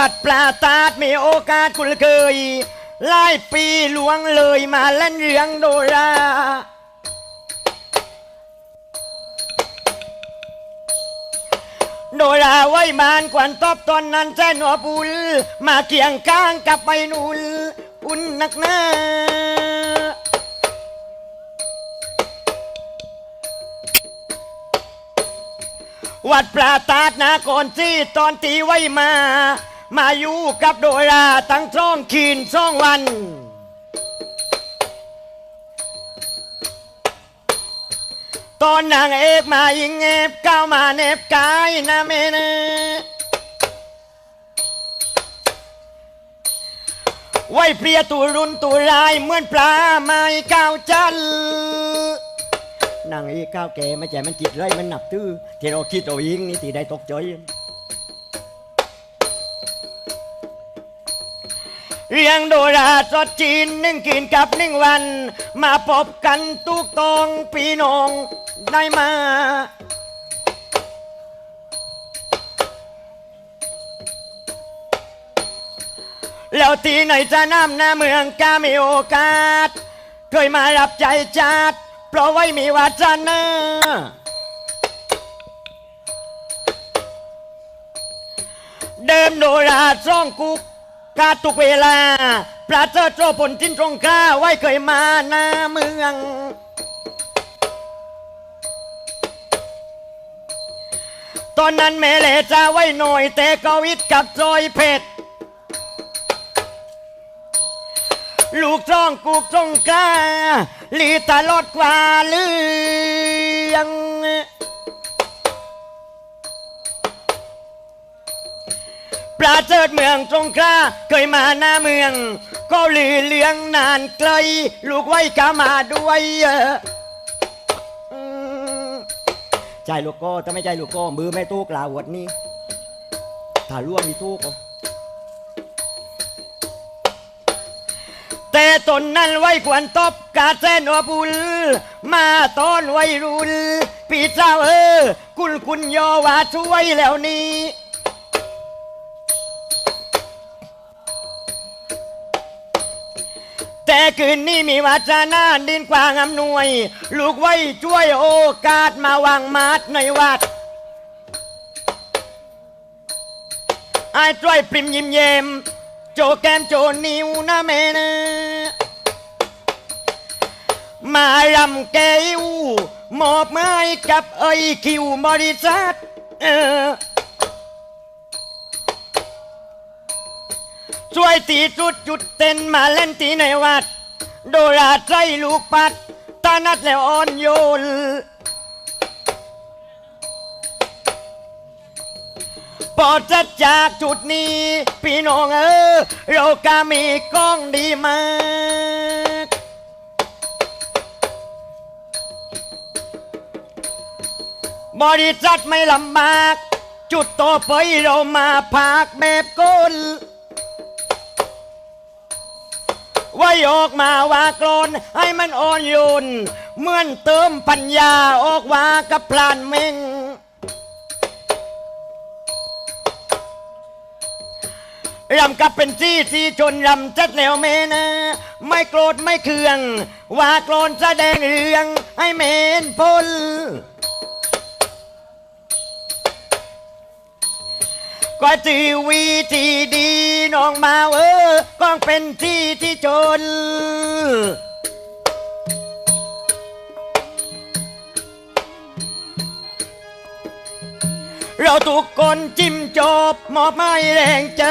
วัดปลาตาดมีโอกาสคุณเคยหลายปีหลวงเลยมาเล่นเรื่องโดราโดราไว้มานกวนตอบตอนนั้นแจ้นหัวปุลมาเคียงข้างกับไปนุลอุ่นนักหน้าวัดปลาตาดนาก่อนที่ตอนตีไว้มา มาอยู่กับโดราตั้งช่องคืนช่องวัน ตอนนางเอกมายิงเอบก้าวมาเนบกายนะเมเนไว้เพรียตัวรุนตัวลายเหมือนปลาไม้ก้าวจันนางเอกก้าวแก่ไม่ใช่มันจิตไรมันหนับตื้อที่เราคิดเรายิงนี่ตีได้ตกใจ เรียงโดราสดจีนหนึ่งกินกับหนึ่งวัน มาพบกันตุกตองปีนองได้มา แล้วที่ไหนจะน้ำหน้าเมืองกามีโอกาส เคยมารับใจจัดเพราะไว้มีวาจนาเดิมโดราซ่องกุก กาตุกเวลาพระเจ้าโจผลทิ้นตรงข้าไว้เคยมาหน้าเมือง ตอนนั้นแม่เลจะไว้หน่อยแต่ก็วิทกับจอยเพชรลูกจ้องกูกจ้องก้าลีตลอดกว่าเรื่อง ปลาเจิดเมืองตรงกล้าเคยมาหน้าเมือง ก็ลือเลี้ยงนานไกล ลูกไว้กามาด้วยเออใจลูกก้ถ้าไม่ใจลูกก้มือไม่ตู้กลาวดนี้ถ้าล่วงมีตู้ก็แต่ตนนั้นไว้ควรตบกาเส้นวบุล มาตอนไว้รุลพี่เจ้าเออกุลคุณยอว่าช่วยแล้วนี้ แต่คืนนี้มีวาจานาดินกว้างอำนวย ลูกไว้ช่วยโอกาสมาวางมาดในวัดไอ้ช่วยปริมยิ้มเยม โจแก้มโจนิวนะแม่นะมารำแก้วมอบไม้กับเอ้ยคิวบริษัทเออ ช่วยตีจุดจุดเต้นมาเล่นตีในวัด โดราใจลูกปัดตานัดแล้วอ่อนโยนพอจะจากจุดนี้ พี่น้องเออเราก็มีกล้องดีมาก บริษัทไม่ลำบาก จุดต่อไปเรามาพากแบบก้น ว้ออกมาว่ากรอนให้มันอ่อนโยนเหมือนเติมปัญญาออกว่ากับพลานเมงรำกับเป็นที่ที่จนรำจัดแล้วเมนะ ไม่โกรธไม่เคือง ว่าโกรนแสดงเรื่องให้เมนพ้น ก็จีวีที่ดีน้องมาเออก้องเป็นที่ที่จน เราทุกคนจิ้มจบมอบไม้แรงใจ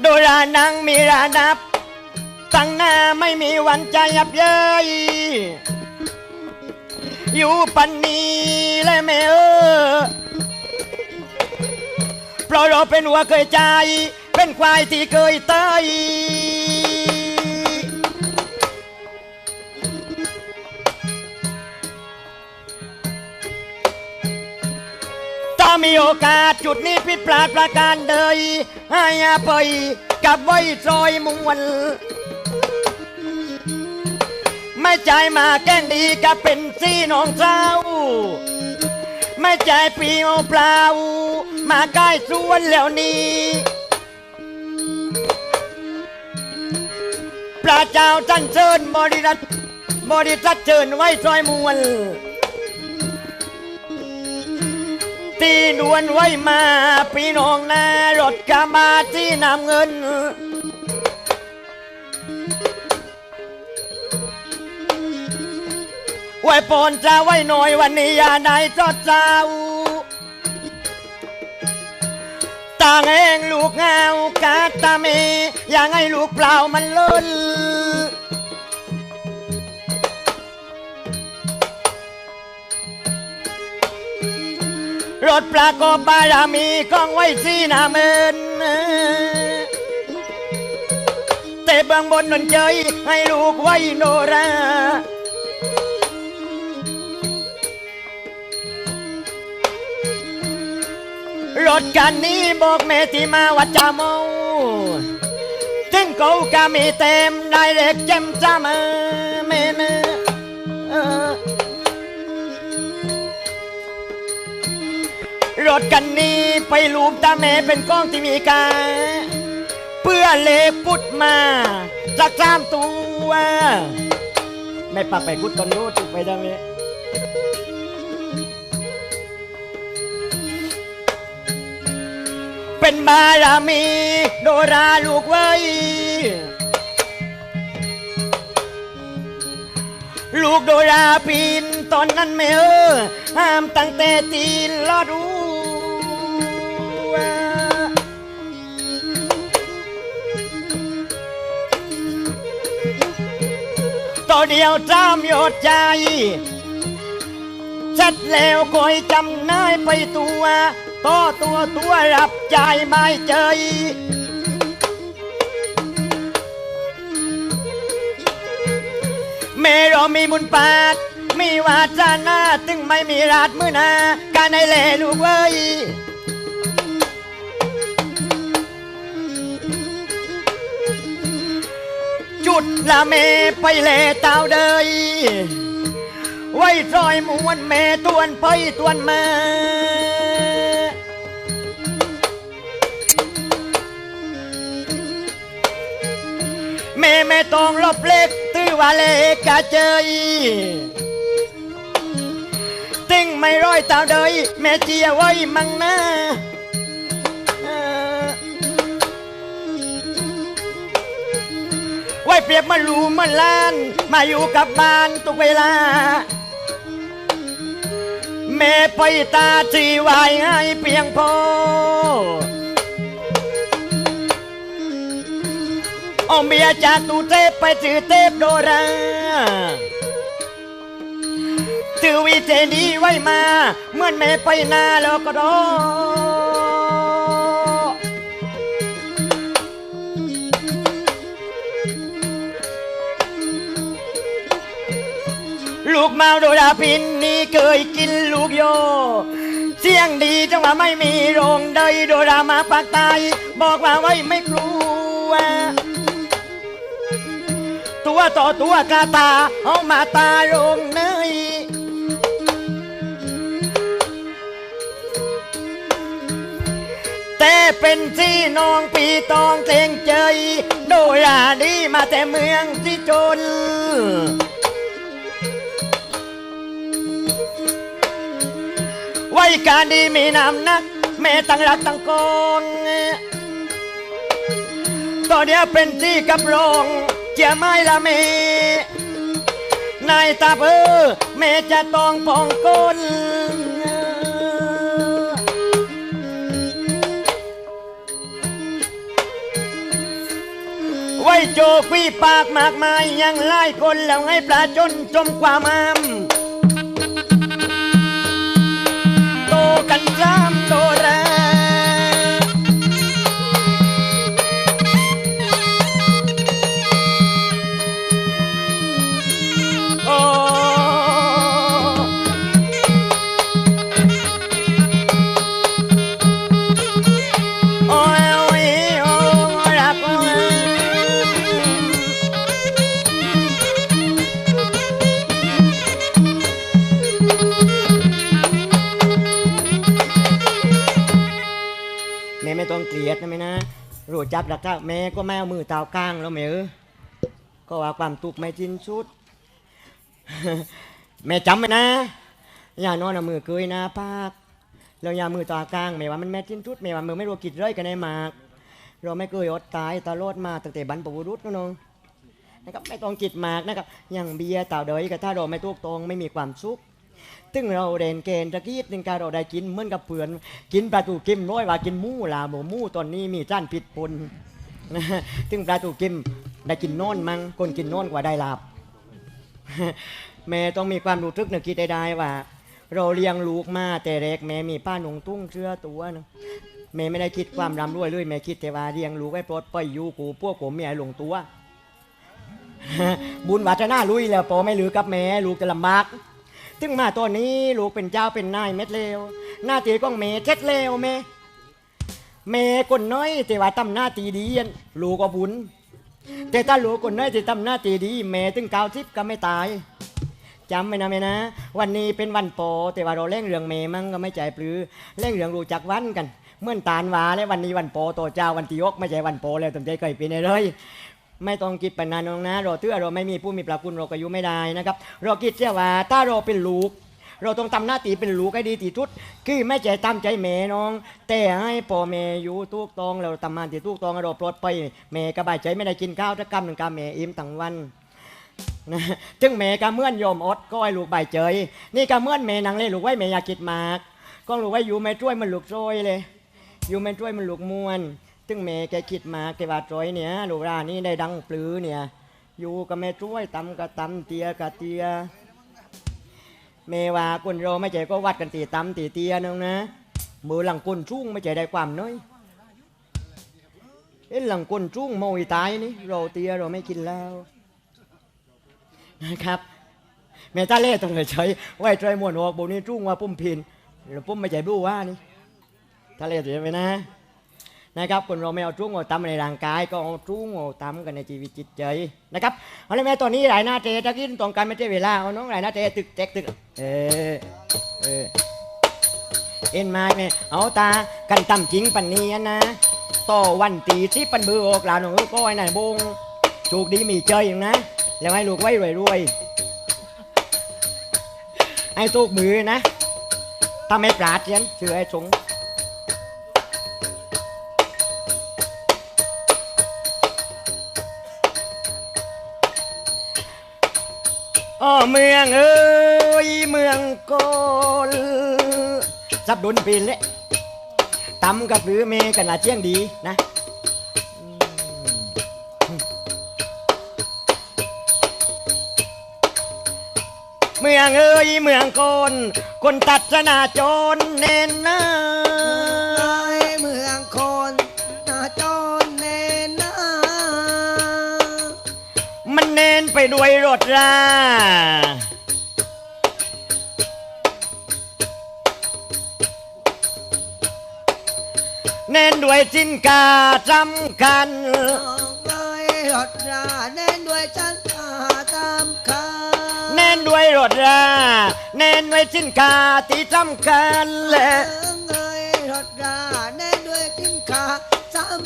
โดรานังมีรานับ ตั้งหน้าไม่มีวันใจยับเย้ยอยู่ปันนี้และแม่เออเพราะเราเป็นหัวเคยใจ เป็นควายที่เคยตายถ้ามีโอกาสจุดนี้ผิดพลาดประการใดให้อภัยกับไว้ซอยมวล ไม่ใจมาแกล้งดีกับเป็นซี่น้องเจ้า ไม่ใจปีเอาเปล่า มาใกล้สวนแล้วนี้พระเจ้าจันเชิญบริรัตบริษัทเชิญไว้ซอยมวลตีดวนไว้มาพี่น้องนารถกระบะที่นำเงิน ไว้ปอนจะไว้หน่อยวันนี้อย่าได้จอดเจ้าต่างเองลูกเงากาตาเมอย่างให้ลูกเปล่ามันล้นรถปลากบบารมีกองไว้สีหนาเมินเตะเบื้องบนนนเจยให้ลูกไว้โนรา รถกันนี้บอกแม่ที่มาวัดจาโมถึงเขาก็มีเต็มได้เล็กเจมจ้ามาแม่นะเอรถกันนี้ไปลูกตาแม่เป็นกล้องที่มีกา เพื่อเล็กพุดมาสักสามตัว ไม่ปักไปกุดก่อนรู้ถูกไปได้ไหม เป็นบารมีโดราลูกไว้ลูกโดราปีนตอนนั้นไม่เออห้ามตั้งแต่ตีนลอดูต่อเดียวจามยอดใจชัดแล้วคอยจำนายไปตัว ต่อตัวตัวรับใจไม่เจยเมรอมีบุญปาดมีวาจานาตึงไม่มีราดมือนาการในแลลูกเว้ยจุดละเมไปเลเต้าเดยไว้ซอยมวนแม่ตวนไปตวนมา แม่แม่ต้องรบเล็กตื้อว่าเล็กกะเจยติ้งไม่ร้อยตาเดยแม่เจียไว้มั่งนะไว้เปรียบมาลูมันล้าน มาอยู่กับบ้านทุกเวลา แม่ไปตาจีวายให้เพียงพอ อาเมียจากตูเทพไปถือเทพโดราถือวิเจดีไว้มาเหมื่อนแม่ไปนาแล้วก็รอลูกเมาโดราพินนี่เคยกินลูกโย เสียงดีจังว่าไม่มีโรงใดโดรามาปากตายบอกว่าไว้ไม่กลัว ตัวต่อตัวกาตาเอามาตาโรงเนยแต่เป็นที่น้องปีตองเตงเจยโดราดีมาแต่เมืองที่จนไว้การดีมีน้ำนัก แม่ตั้งรักตั้งกองตอนเนี้เป็นที่กับรอง เจียไม้ละเมนายตาเบอแม่จะต้องปองก้นไว้โจคุยปากมากมายยังไล่คนแล้วให้ปลาจนจมความอามโตกันจามโตแรา ไม่ต้องเกลียดนะแม่นะรู้จักดักจ้าแม่ก็ไม่เอามือเตากลางแล้วแม่เออก็ว่าความตุกข์ไม่จินสุด แม่จำไว้นะอย่านอนเอามือเกยหนะปากแล้วอย่ามือตากลางแม่ว่ามันแม่จินสุดแม่ว่ามือไม่รู้กิจเรื่อยกันในหมากเราไม่เคยอดตายตลอดมาตั้งแต่บรรพบุรุษนะน้องนะครับไม่ต้องกิดหมากนะครับอย่างเบียร์เต่าเดยก็ถ้าเราไม่ตุกตรงไม่มีความสุข ซึ่งเราเด่นเกณฑ์ตะกี้นึงการเราได้กินเหมือนกับเพื่อน กินปลาตูกิมน้อยว่ากินหมูลาหมูหมูตอนนี้มีจ้านผิดปนนะซึ่งปลาตูกิมได้กินโน่นมั้งคนกินโน่นกว่าได้ลาบแม่ต้องมีความรู้ทึกนึกคิดได้ๆว่า เราเลี้ยงลูกมาแต่เล็กแม่มีป้าหนงตุ้งเชื่อตัวนะแม่ไม่ได้คิดความรำรวยเลยแม่คิดแต่ว่าเลี้ยงลูกให้ปลดปล่อยอยู่กูพวกผมมีไอ้หลงตัว บุญวัฒนาลุยแล้วพอไม่ลือกับแม่ลูกจะลำบาก ถึงมาตัวนี้ลูกเป็นเจ้าเป็นนายเม็ดเลวหน้าตีของเมเจ็ดเลวเมเมคนน้อยแต่ว่าทำหน้าตีดีอันลูกก็บุญแต่ถ้าลูกคนน้อยที่ทำหน้าตีดีเมถึงเก้าสิบก็ไม่ตายจำไว้นะเมนะ วันนี้เป็นวันโปแต่ว่าเราเล่นเรื่องเมมั่งก็ไม่ใจปลือเล่นเรื่องรู้จักวันกันเมื่อตาลวาและวันนี้วันโปโตเจ้าวันที่ยกไม่ใช่วันโปแล้วตั้งใจเคยเป็นเลย ไม่ต้องคิดไปนานน้องนะเราเตื้อเราไม่มีผู้มีพระคุณเราก็อยู่ไม่ได้นะครับ เราคิดเสียว่าถ้าเราเป็นลูก เราต้องทำหน้าที่เป็นลูกให้ดีที่สุดคือไม่ใจตามใจแม่น้อง แต่ให้พ่อแม่อยู่ถูกตองเราทำงานที่ถูกตองเราปลดภัยแม่ก็บายใจไม่ได้กินข้าวจะกำหนึ่งกำแม่อิ่มทั้งวันนะจึงแม่ก็เมื่อนโยมอดก็ให้ลูกบายใจนี่ก็เมื่อนแม่นังเลยลูกไว้แม่อยากคิดมากก็ลูกไว้อยู่ไม่ช่วยมันลูกโซยเลย อยู่ไม่ช่วยมันลูกมวน ซึ่งแม่แกคิดมาแกว่าจอยเนี่ยลูกรานี่ได้ดังปลือเนี่ยอยู่กับแม่ช่วยตำกับตำเตียกับเตียแม่ว่าคนเรไม่ใจก็วัดกันตีตำตีเตียนึงนะมือหลังก้นจุ้งไม่ใจได้ความน้อยเอ็นหลังก้นจุ้งโมยตายนี่เราเตียเราไม่กินแล้วนะครับแม่ตาเล่ต้องเลยไว้ใจมวนออกบนนี้จุ้งว่าปุ่มพินหรือปุ่มไม่ใจบู้ว่านี่ทะเลเสียไปนะ นะครับคนเราไม่เอาจุ้งเอาตำในร่างกาย ก็เอาจุ้งเอาตำกันในชีวิตจิตใจนะครับเอาเลยแม่ตอนนี้หลายหน้าเตะตะกี้ตรงกันไม่ใช่เวลาเอาน้องหลายหน้าเตะตึกแจกตึกเออเออเอ็นมาแม่เอาตากันตำจริงปันนี้นะต่อวันตีที่ปันเบือออกหลานหนูก็ไอ้นายบงโชคดีมีเจออย่างนะแล้วให้ลูกไว้รวยรวยๆให้ตูกมือนะถ้าไม่ปราดเชียนเชื่อไอ้สง เมืองเอ้ยเมืองโกลสับดุนปีนเลยตำกับหรือเมกันอาเจียงดีนะเมืองเอ้ยเมืองโกนคนตัดสนาจรเน้นนะ ด้วยรถราเน้นด้วยสินค้าสำคัญเอ้ยรถราเน้นด้วยฉันอาตามคาเน้นด้วยรถราเน้นด้วยสินค้าที่สำคัญและ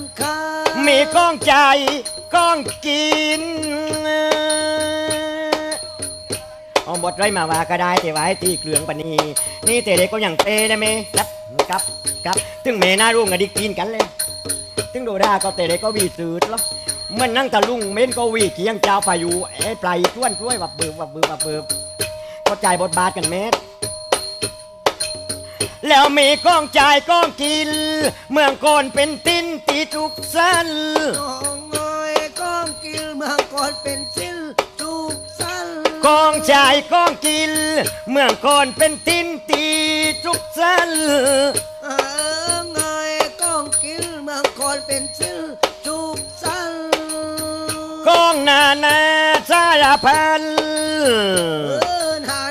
ำคัญมีก้องใจก้องกินเอาบทไรมาว่าก็ได้แต่ว่าให้ตีเกลืองปนีนี่แต่เด็กก็อยังเตะนะเมครับครับครับถึงเมน่ารุ่งอะดิกินกันเลยถึงโดราก็แต่เด็กก็วีสืดแล้วมันนั่งตะลุงเม้นก็วีเกียงเจ้าไปอยู่ไอ้ปลายท้วนท้วยวับเบิบวับเบิบวับเบิบก็ใจบทบาทกันเม็ด แล้วมีกล้องจ่ายกล้องกิน เมืองก่อนเป็นตินตีทุกสันน้องเอ้ยก้องกินเมืองก่อนเป็นสิ้นทุกสั้นกองจ่ายกองกิน เมืองก่อนเป็นตินตีทุกสันเอ้ยก้องกินเมืองก่อนเป็นสิ้นทุกสั้นกองนานาสารพันเอ้